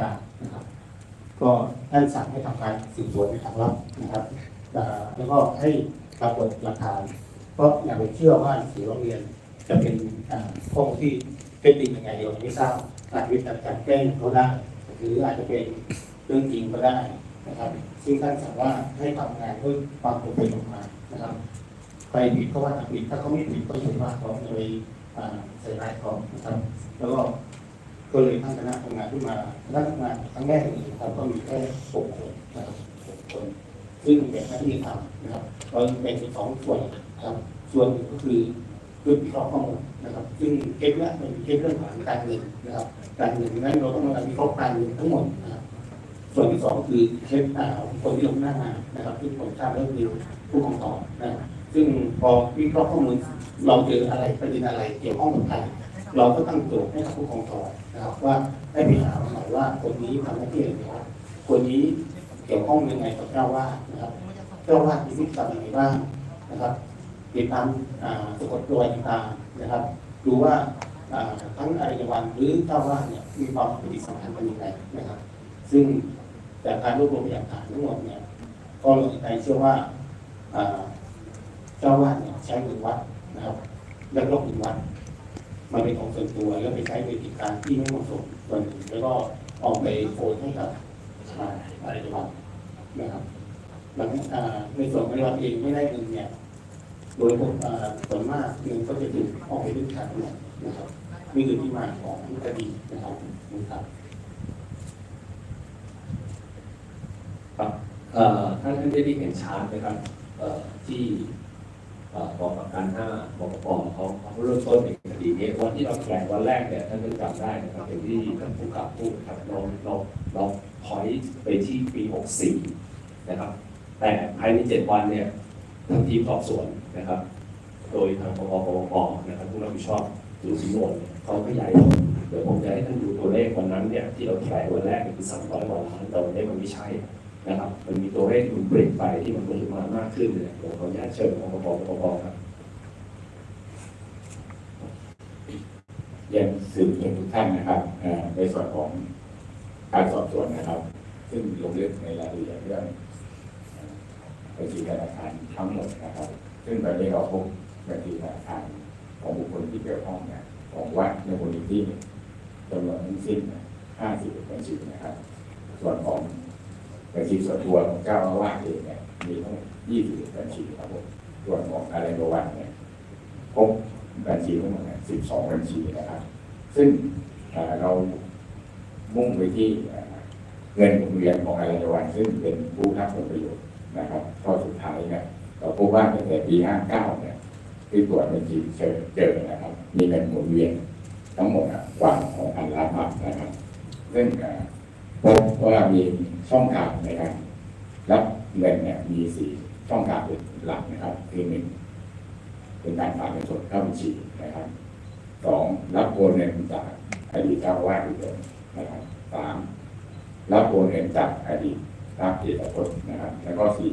การนะครับก็ท่านสั่งให้ทำการสืบสวนในทางลับนะครับแล้วก็ให้ปรากฏหลักฐาน เพราะอย่าไปเชื่อว่าสื่อร้องเรียนจะเป็นข้อมูลที่เป็นจริงยังไงเราไม่ทราบอาจจะเป็นการแกล้งเขาได้หรืออาจจะเป็นเรื่องจริงก็ได้นะครับ ซึ่งท่านสั่งว่าให้ทำงานด้วยความตรงไปตรงมานะครับใครผิดก็ว่าทำผิดถ้าเขาไม่ผิดก็อย่าไปว่าเขาอย่าไปใส่ร้ายเขานะครับ แล้วก็ ก็เลยตั้งคณะทำงานขึ้นมาคณะทำงานครั้งแรกนี่นะครับก็มีแค่หกคนนะครับหกคน ซึ่งแบ่งหน้าที่ทำนะครับเราแบ่งเป็นสองส่วนนะครับ ส่วนหนึ่งก็คือเรื่องวิเคราะห์ข้อมูลนะครับ ซึ่งเคสนี้มันเป็นเคสเรื่องของการเงินนะครับ การเงินนั้นเราต้องมาวิเคราะห์การเงินทั้งหมดนะครับส่วนที่สองคือเคสอ่าคนที่ลงหน้างานนะครับที่ผมทราบแล้วคือผู้กองต่อนะครับซึ่งพอวิเคราะห์ข้อมูลเราเจออะไรประเด็นอะไรเกี่ยวข้องกับใคร เราก็ตั้งโจทย์ให้กับผู้กองต่อนะครับว่าให้ไปหามาหน่อยว่าคนนี้ทำหน้าที่อะไรครับคนนี้เกี่ยวข้องยังไงกับเจ้าว่านะครับ เจ้าว่ามีพฤติกรรมยังไงบ้างนะครับติดตามสะกดรอยตางๆนะครับ ดูว่าทั้งอริยวันหรือเจ้าว่าเนี่ยมีความปฏิสัมพันธ์กันยังไงนะครับ ซึ่งจากการรวบรวมพยานหลักฐานทั้งหมดเนี่ยก็ลงใจเชื่อว่าอ่าเจ้าว่าเนี่ยใช้เงินวัดนะครับและลบเงินวัด มาเป็นของส่วนตัว แล้วไปใช้ในกิจการที่ไม่เหมาะสมส่วนหนึ่งแล้วก็ออกไปโอนให้กับอ่าอริยวันนะครับหลังในส่วนของเราเองไม่ได้เงินเนี่ยโดยผมส่วนมากเงินก็จะถูกออกไปด้วยการนะครับนี่คือที่มาของคดีนะครับนะครับครับท่านท่านได้เห็นชาร์ตไหมครับที่ กองกับการห้าบกปเขาเขาเริ่มต้นในคดีนี้วันที่เราแถลงวันแรกเนี่ยท่านก็จำได้นะครับอย่างที่ท่านผู้กับพูดครับเราเราเราพอยไปที่ปี 64 นะครับ แต่ภายใน 7 วันเนี่ยทางทีมสอบสวนนะครับ โดยทางปปปปนะครับผู้รับผิดชอบดูสิโนนเนี่ยเขาขยายผลเดี๋ยวผมจะให้ท่านดูตัวเลขวันนั้นเนี่ยที่เราแถลงวันแรกเนี่ยคือ300กว่าล้านแต่วันนี้มันไม่ใช่ นะครับ มันมีตัวเลขที่มันเปลี่ยนไปที่มันปริมาณมากขึ้นเนี่ยเดี๋ยวขออนุญาตเชิญอปปปปปครับเรียนสื่อมวลชนทุกท่านนะครับในส่วนของการสอบสวนนะครับ ซึ่งลงลึกในรายละเอียดเรื่องบัญชีธนาคารทั้งหมดนะครับ ซึ่งตอนนี้เราพบบัญชีธนาคารของบุคคลที่เกี่ยวข้องเนี่ยของวัดในมูลนิธิจำนวนทั้งสิ้น50บัญชีนะครับ ส่วนของ บัญชีส่วนตัวของเจ้าอาวาสเองเนี่ยมีทั้งหมด20บัญชีครับผมส่วนของอะไรโรวันเนี่ยพบบัญชีทั้งหมดเนี่ย12บัญชีนะครับ ซึ่งเรามุ่งไปที่เงินหมุนเวียนของอะไรโรวันซึ่งเป็นผู้รับผลประโยชน์นะครับข้อสุดท้ายเนี่ยเราพบว่าตั้งแต่ปี59เนี่ยที่ตรวจบัญชีเจอนะครับ มีเงินหมุนเวียนทั้งหมดกว่า2,000ล้านบาทนะครับ ซึ่ง พบว่ามีช่องทางในการรับเงินเนี่ยมีสี่ช่องทางเป็นหลักนะครับคือหนึ่งเป็นการฝากเงินสดเข้าบัญชีนะครับสองรับโอนเงินจากอดีตเจ้าอาวาสอีกคนนะครับสามรับโอนเงินจากอดีตพระเอกพจน์นะครับ แล้วก็สี่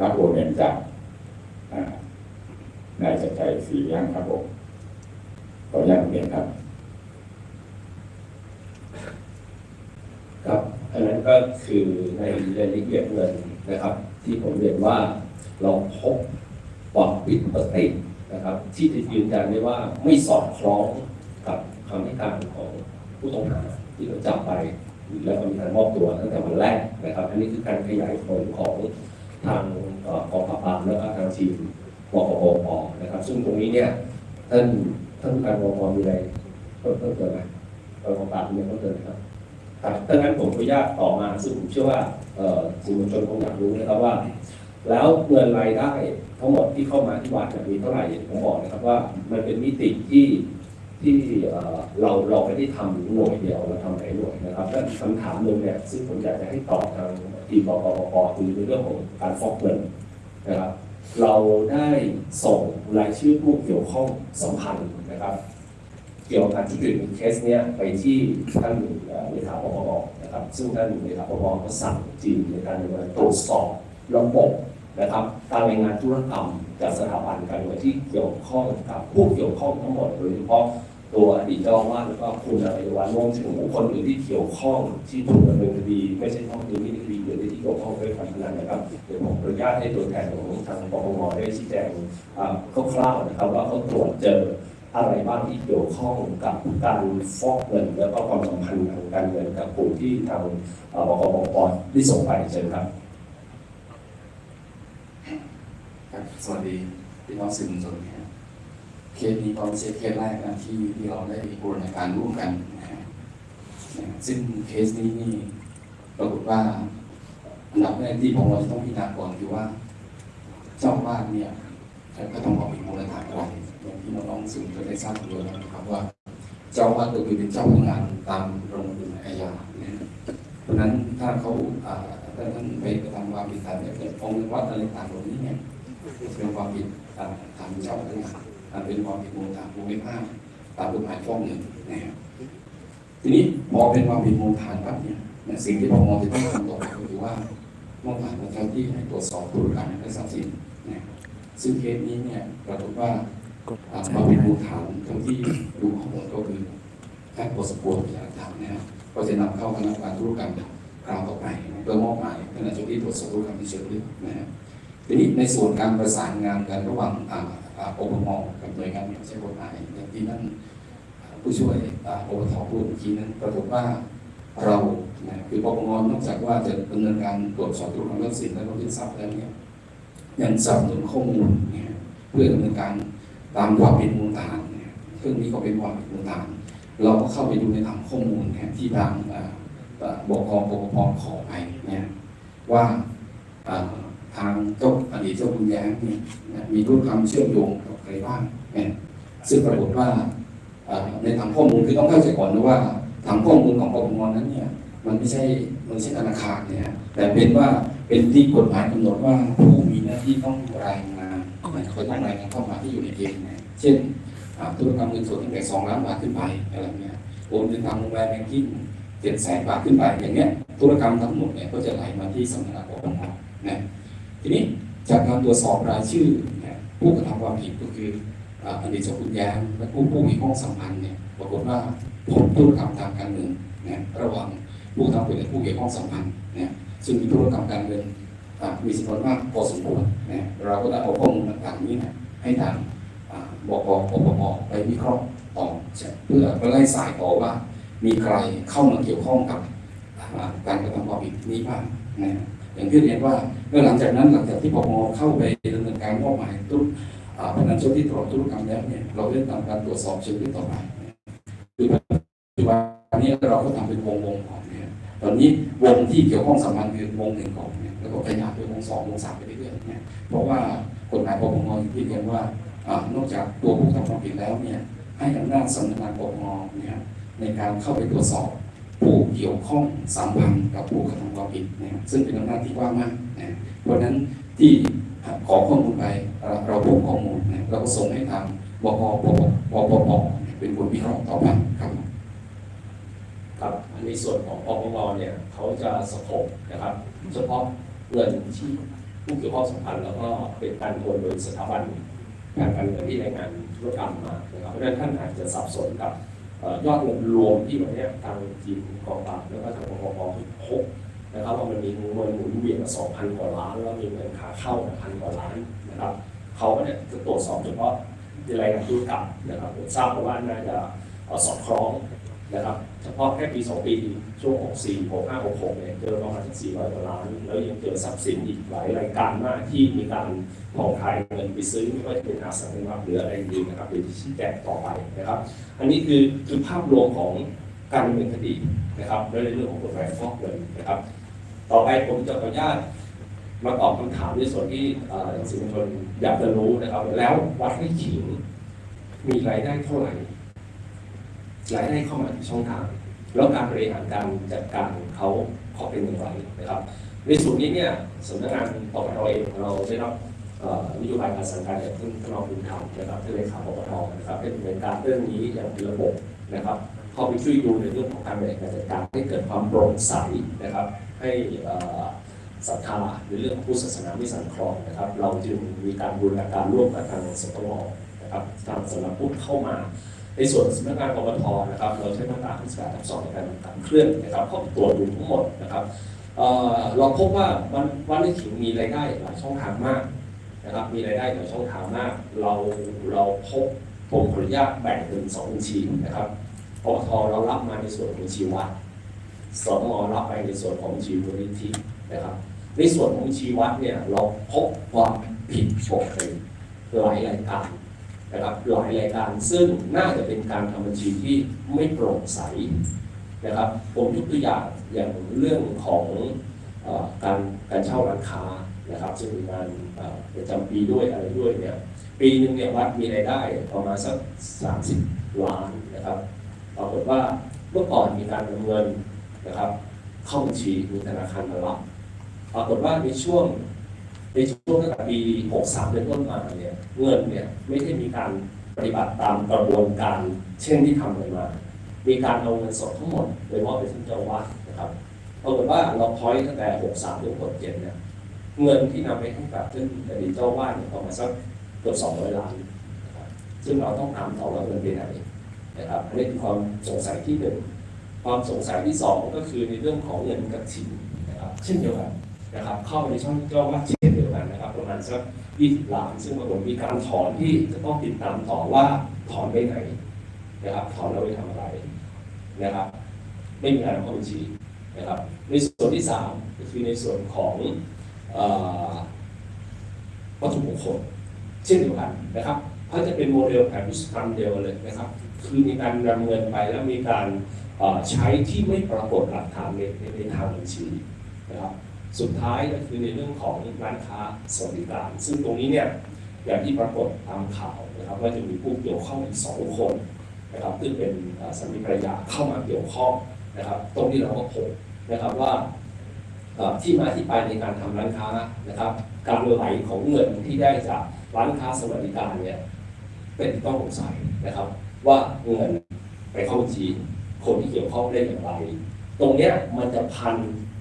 รับโอนเงินจากนายชัดชัยศรีย่างครับผมขออนุญาตเรียนครับ ครับอันนั้นก็คือในรายละเอียดเงินนะครับ ที่ผมเรียนว่าเราพบความผิดปกตินะครับ ที่จะยืนยันได้ว่าไม่สอดคล้องกับคำให้การของผู้ต้องหาที่เราจับไปแล้วก็มีการมอบตัวตั้งแต่วันแรกนะครับ อันนี้คือการขยายผลของทางกองปราบปรามแล้วก็ทางทีมปปปปนะครับ ซึ่งตรงนี้เนี่ยท่านท่านการปปปมีอะไรเพิ่มเติมไหมกองปราบปรามมีอะไรเพิ่มเติมครับ ครับดังนั้นผมขออนุญาตต่อมาซึ่งผมเชื่อว่าเอ่อสื่อมวลชนคงอยากรู้นะครับว่า แล้วเงินรายได้ทั้งหมดที่เข้ามาที่วัดมีเท่าไหร่ผมบอกนะครับว่ามันเป็นมิติที่ที่เราเราไม่ได้ทำหน่วยเดียวเราทำหลายหน่วยนะครับและคำถามหนึ่งเนี่ยซึ่งผมอยากจะให้ตอบทางทีมปปปคือในเรื่องของการฟอกเงินนะครับ เราได้ส่งรายชื่อผู้เกี่ยวข้องสัมพันธ์นะครับ เกี่ยวกับการที่เกิดเคสเนี้ยไปที่ท่านเลขาปปปนะครับซึ่งท่านเลขาปปปก็สั่งทีมในการดำเนินตรวจสอบระบบนะครับการรายงานธุรกรรมจากสถาบันการเงินที่เกี่ยวข้องกับผู้เกี่ยวข้องทั้งหมดโดยเฉพาะตัวอดีตเจ้าอาวาสแล้วก็คุณอะไรวันรวมถึงบุคคลอื่นที่เกี่ยวข้องที่ถูกดำเนินคดีไม่ใช่เฉพาะคดีนี้คดีอื่นที่เกี่ยวข้องด้วยการพนันนะครับเดี๋ยวผมอนุญาตให้ตัวแทนของทางปปงได้ชี้แจงคร่าวๆนะครับว่าเขาตรวจเจอ อะไรบ้างที่เกี่ยวข้องกับการฟอกเงิน แล้วก็ความสัมพันธ์ทางการเงินกับกลุ่มที่ทางเอ่อบกปปที่ส่งไปเชิญครับครับสวัสดีพี่น้องสื่อมวลชนนะครับเคสนี้ก็ไม่ใช่เคสแรกนะที่ที่เราได้บูรณาการร่วมกันนะฮะซึ่งเคสนี้นี่ปรากฏว่าอันดับแรกที่ผมเราจะต้องพิจารณาก่อนคือว่า เจ้าอาวาสเนี่ย ก็ต้องบอกมีมูลฐานอะไรอย่างที่น้องๆสื่อมวลชนได้ทราบกันด้วยนะครับว่า เจ้าวาสก็คือเป็นเจ้าพนักงานตามประมวลอาญานะฮะเพราะฉะนั้นถ้าเขาอ่าถ้าท่านไปกระทำความผิดฐานเนี่ยองค์วัดอะไรต่างๆเหล่านี้เนี่ยเป็นความผิดตามตามเจ้าพนักงานอ่เป็นความผิดมูลฐานภูมิภาคตามกฎหมายฟอกเงินนะครับทีนี้พอเป็นความผิดมูลฐานปั๊บเนี่ยสิ่งที่ปปงจะต้องทำต่อไปก็คือว่ามอบหมายเจ้าที่ให้ตรวจสอบธุรกรรและทรัพย์สินนะครับ ซึ่งเคสนี้เนี่ยปรากฏว่าอ่าความผิดมูลฐานทั้งที่ดูข้อมูลก็คือแค่บทสมบูรณ์พยานหลักฐานนะครับก็จะนำเข้าคณะกรรมการธุรกรรมคราวต่อไปเพื่อมอบหมายคณะเจ้าที่ตรวจสอบธุรกรรมที่เชิงลึกนะครับทีนี้ในส่วนการประสานงานกันระหว่างอ่าอ่าปปงกับหน่วยงานใช้กฎหมายอย่างที่นั่นอ่าผู้ช่วยอ่าปปทพูดเมื่อกี้นั้นปรากฏว่าเรานะคือปปงนอกจากว่าจะดำเนินการตรวจสอบทุกความเรื่องสินและก็ยึดทรัพย์แล้วเนี่ย ยังสนับสนุนข้อมูลเนี่ยเพื่อดำเนินการตามความเป็นมูลฐานเนี่ยซึ่งนี้ก็เป็นความเป็นมูลฐาน เราก็เข้าไปดูในฐานข้อมูลเนี่ยที่ทางอ่าอ่าบกปปพขอไปเนี่ยว่าทางเจ้าอดีตเจ้าคุณแย้มเนี่ยมีรกรรมเชื่อมโยงกับใครบ้างเนี่ยซึ่งปรากฏว่าในทางข้อมูลคือต้องเข้าใจก่อนนะว่าทางข้อมูลของปปงนั้นเนี่ย มันไม่ใช่มันไม่ใช่ธนาคารเนี่ยแต่เป็นว่าเป็นที่กฎหมายกำหนดว่าผู้มีหน้าที่ต้องรายงานนะเขาต้องรายงานเข้ามาที่อยู่ในเกณฑ์นเช่นธุรกรรมเงินสดตั้งแต่สองล้านบาทขึ้นไปอะไรเงี้ยโอนเงินทางโรงแรมแบงกิ้งเจ็ดแสนบาทขึ้นไปอย่างเงี้ยธุรกรรมทั้งหมดเนี่ยก็จะไหลมาที่สำนักงานปปงนะทีนี้จากการตรวจสอบรายชื่อผู้กระทำความผิดก็คืออ่าอดีตเจ้าคุณแย้มและผู้ผู้มีข้องสัมพันธ์เนี่ยปรากฏว่าพบธุรกรรมทางการเงินนี่ยระหว่าง ผู้ทำผิดและผู้เกี่ยวข้องสัมพันธ์เนี่ยซึ่งมีธุรกรรมการเงินมีจำนวนมากพอสมควรเนี่ยเราก็ได้เอาข้อมูลต่างๆนี้นี่ยให้ทางบกปปปไปวิเคราะห์ต่อเพื่อเพื่อไล่สายต่อว่า มีใครเข้ามาเกี่ยวข้องกับการกระทำความผิดนี้บ้างนะอย่างที่เรียนว่าเมื่อหลังจากนั้นหลังจากที่ปปเข้าไปดำเนินการมอบหมายตุกพนันเจ้าที่ตรวจธุรกรรมแล้วเนี่ยเราได้ทำการตรวจสอบเชิงลึกต่อไปคือปัจจุบันนี้เราก็ทำเป็นวงวงๆก่อนเนี่ย ตอนนี้วงที่เกี่ยวข้องสัมพันธ์คือวงหนึ่งก่อนเนี่ยแล้วก็ขยายไปวงสองวงสามไปเรื่อยๆเนี่ยเพราะว่ากฎหมายปปงอย่างที่เรียนว่าอนอกจากตัวผู้ทำความผิดแล้วเนี่ยให้อำนาจสำนักงานปปงเนี่ยในการเข้าไปตรวจสอบผู้เกี่ยวข้องสัมพันธ์กับผู้กระทำความผิดนะซึ่งเป็นอำนาจที่กว้างมากนะเพราะฉะนั้นที่ขอข้อมูลไปเราพบข้อมูลนะเราก็ส่งให้ทางบกปปปปเป็นคนวิเคราะห์ต่อไปครับ ในส่วนของปปงเนี่ยเขาจะสะกบนะครับ เฉพาะเงินที่ผู้เกี่ยวข้องสัมพันธ์แล้วก็เป็นการโอนโดยสถาบันการการเงินที่รายงานธุรกรรมมานะครับเพราะฉะนั้นท่านอาจจะสับสนกับยอดเงินรวมที่วันนี้ทางทีมกองปราบแล้วก็ทางปปงพบนะครับว่ามันมีเงินหมุนเวียนมา2,000 กว่าล้าน แล้วมีเงินขาเข้าพันกว่าล้านนะครับเขาก็เนี่ยจะตรวจสอบเฉพาะในรายงานธุรกรรมนะครับผมทราบมาว่าน่าจะสอดคล้อง นะครับเฉพาะแค่ปี 2 ปีช่วง 64 65 66เนี่ยเจอประมาณสัก400กว่าล้าน แล้วยังเจอทรัพย์สินอีกหลายรายการมากที่มีการผ่องถ่ายเงินไปซื้อไม่ว่าจะเป็นอาสังหาริมทรัพย์หรืออะไรอื่นนะครับเดี๋ยวชี้แจงต่อไปนะครับ อันนี้คือคือภาพรวมของการดำเนินคดีนะครับในเรื่องของกฎหมายฟอกเงินนะครับ ต่อไปผมจะขออนุญาตมาตอบคำถามในส่วนที่สื่อมวลชนอยากจะรู้นะครับ แล้ววัดให้ขิงมีรายได้เท่าไหร่ รายได้เข้ามาที่ช่องทาง แล้วการบริหารการจัดการเขาขอเป็นอย่างไรนะครับในส่วนนี้เนี่ยสำนักงานปปทเองเราได้รับนโยบายการสั่งการจากท่านท่านรองคุณธรรมนะครับท่านเลขาปปทนะครับให้ดำเนินการเรื่องนี้อย่างเป็นระบบนะครับเข้าไปช่วยดูในเรื่องของการบริหารการจัดการให้เกิดความโปร่งใสนะครับ ให้ศรัทธาในเรื่องผู้ศาสนาไม่สั่นคลองนะครับ เราจึงมีการบูรณาการร่วมกับทางสตงนะครับทางสำนักพุทธเข้ามา ในส่วนสำนักงานปปทนะครับเราใช้มาตราที่สามทับสองในการขับเคลื่อนนะครับเข้าตรวจดูทั้งหมดนะครับเราพบว่าวันวันในขิงมีรายได้หลายช่องทางมากนะครับมีรายได้หลายช่องทางมาก เราเราพบผมขออนุญาตแบ่งเป็นสองบัญชีนะครับปปทเรารับมาในส่วนของบัญชีวัดสมรับไปในส่วนของบัญชีมูลนิธินะครับ ในส่วนของบัญชีวัดเนี่ยเราพบความผิดปกติหลายรายการ นะครับหลายรายการซึ่งน่าจะเป็นการทำบัญชีที่ไม่โปร่งใสนะครับผมยกตัวอย่างอย่างเรื่องของอการการเช่าร้านค้านะครับซึ่งมีงานประจำปีด้วยอะไรด้วยเนี่ยปีหนึ่งเนี่ยวัดมีรายได้ประมาณสัก30 ล้านนะครับปรากฏว่าเมื่อก่อนมีการนำเงินนะครับเข้าบัญชีมีธนาคารมารับปรากฏว่าในช่วง ในช่วงตั้งแต่ปี 63 เป็นต้นมาเนี่ยเงินเนี่ยไม่ได้มีการปฏิบัติตามกระบวนการเช่นที่ทำกันมา มีการเอาเงินสดทั้งหมดโดยมอบไปที่เจ้าวาดนะครับปรากฏว่าเราพอยต์ตั้งแต่ 63 ถึง 67 เนี่ยเงินที่นำไปให้กับท่านอดีตเจ้าวาดเนี่ยประมาณสักเกือบ 200 ล้านนะครับซึ่งเราต้องตามต่อว่าเงินไปไหนนะครับอันนี้คือความสงสัยที่หนึ่งความสงสัยที่สองก็คือในเรื่องของเงินกระถิ่นนะครับเช่นเดียวกันนะครับเข้าไปในช่องเจ้าว่าเช่นเดี กันนะครับประมาณสัก 20 ล้าน ซึ่งปรากฏมีการถอนที่จะต้องติดตามต่อว่าถอนไปไหนนะครับถอนแล้วไปทำอะไรนะครับ ไม่มีการเข้าบัญชีนะครับ ในส่วนที่สามก็คือในส่วนของวัตถุมงคลเช่นเดียวกันนะครับเขาจะเป็นโมเดลแผนวิศวกรรมเดียวเลยนะครับ คือมีการนำเงินไปแล้วมีการใช้ที่ไม่ปรากฏหลักฐานในในทางบัญชีนะครับ สุดท้ายก็คือในเรื่องของร้านค้าสวัสดิการ ซึ่งตรงนี้เนี่ยอย่างที่ปรากฏตามข่าวนะครับว่าจะมีผู้เกี่ยวข้องอีกสองคนนะครับซึ่งเป็นสามีภรรยาเข้ามาเกี่ยวข้องนะครับ ตรงนี้เราก็พบนะครับว่าที่มาที่ไปในการทำร้านค้านะครับ การไหลของเงินที่ได้จากร้านค้าสวัสดิการเนี่ยเป็นที่ต้องสงสัยนะครับ ว่าเงินไปเข้าบัญชีคนที่เกี่ยวข้องได้อย่างไร ตรงนี้มันจะพัน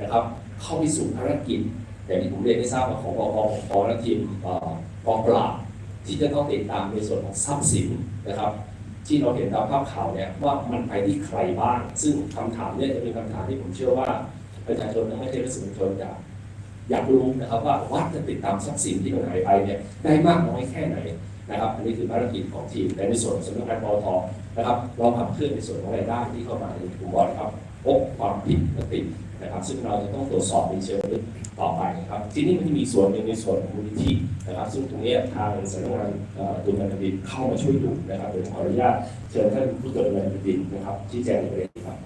นะครับ เข้าไปสู่ภารกิจอย่างที่ผมเรียนให้ทราบว่าของปปปและทีมกองปราบที่จะต้องติดตามในส่วนของทรัพย์สินนะครับ ที่เราเห็นตามภาพข่าวเนี่ยว่ามันไปที่ใครบ้าง ซึ่งคำถามเนี่ยจะเป็นคำถามที่ผมเชื่อว่าประชาชนทั้งไม่ใช่รัศดรชนอยากอยากรู้นะครับว่าวัดจะติดตามทรัพย์สินที่มันหายไปเนี่ยได้มากน้อยแค่ไหนนะครับอันนี้คือภารกิจของทีมแต่ในส่วนของสำนักงานปตทนะครับ เราขับเคลื่อนในส่วนของรายได้ที่เข้ามาในกลุ่มบอลครับพบความผิดปกติ นะครับ ซึ่งเราจะต้องตรวจสอบในเชิงลึกต่อไปนะครับ ที่นี่มันจะมีส่วนหนึ่งในส่วนของมูลนิธินะครับ ซึ่งตรงนี้ทางสำนักงานเอ่อดูแลแผ่นดินเข้ามาช่วยดูนะครับเดี๋ยวขออนุญาตเชิญท่านผู้ตรวจการแผ่นดินนะครับชี้แจงประเด็นครับ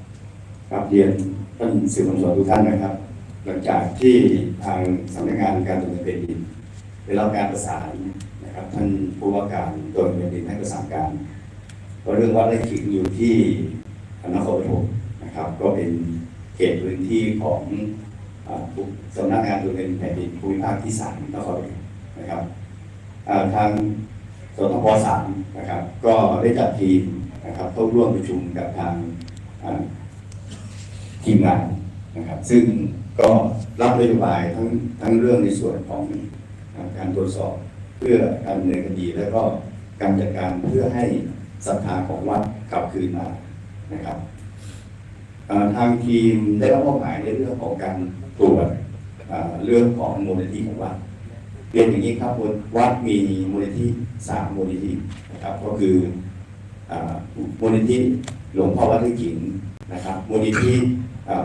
ครับเรียนท่านสื่อมวลชนทุกท่านนะครับ หลังจากที่ทางสำนักงานการตรวจเงินแผ่นดินได้รับการประสานนะครับท่านผู้ว่าการตรวจเงินแผ่นดินให้ประสานการก็เรื่องวัดไร่ขิงอยู่ที่นครปฐมนะครับ ก็เป็น เขตพื้นที่ของสำนักงานตรวจเงินแผ่นดินภูมิภาคที่สามนครปฐมนะครับทางสทพสามนะครับ ก็ได้จัดทีมนะครับเข้าร่วมประชุมกับทางทีมงานนะครับ ซึ่งก็รับนโยบายทั้งทั้งเรื่องในส่วนของการตรวจสอบเพื่อการดำเนินคดี และก็การจัดการเพื่อให้ศรัทธาของวัดกลับคืนมานะครับ ทางทีมได้รับมอบหมายในเรื่องของการตรวจเรื่องของมูลนิธิของวัดเรียนอย่างนี้ครับวัดมีมูลนิธิสามมูลนิธินะครับก็คือมูลนิธิหลวงพ่อวัดไร่ขิงนะครับมูลนิธิ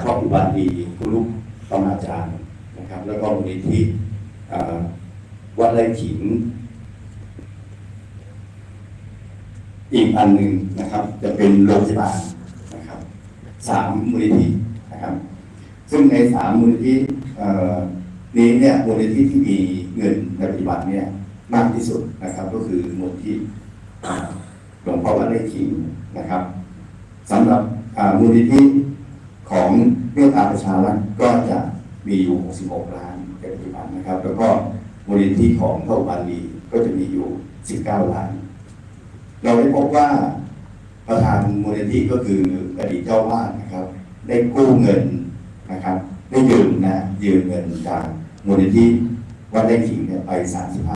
ครอบครัวบานดีคุณลูกประมาจารย์นะครับ แล้วก็มูลนิธิวัดไร่ขิงอีกอันหนึ่งนะครับ จะเป็นโรงพยาบาลน สามมูลนิธินะครับ ซึ่งในสามมูลนิธินี้เนี่ยมูลนิธิที่มีเงินในปฏิบัติเนี่ยมากที่สุดนะครับ ก็คือมูลนิธิเอ่หลวงพ่อวัดไร่ขิงนะครับสำหรับมูลนิธิของเมตตาประชารัฐก็จะมีอยู่ 66 ล้านในปัจจุบันนะครับ แล้วก็มูลนิธิของพระบาลีก็จะมีอยู่ 19 ล้าน เราได้พบว่า ประธานมูลนิธิก็คืออดีตเจ้าวาดนะครับ ได้กู้เงินนะครับ ได้ยืมนะยืมเงินจากมูลนิธิวัดไร่ขิงเนี่ยไป35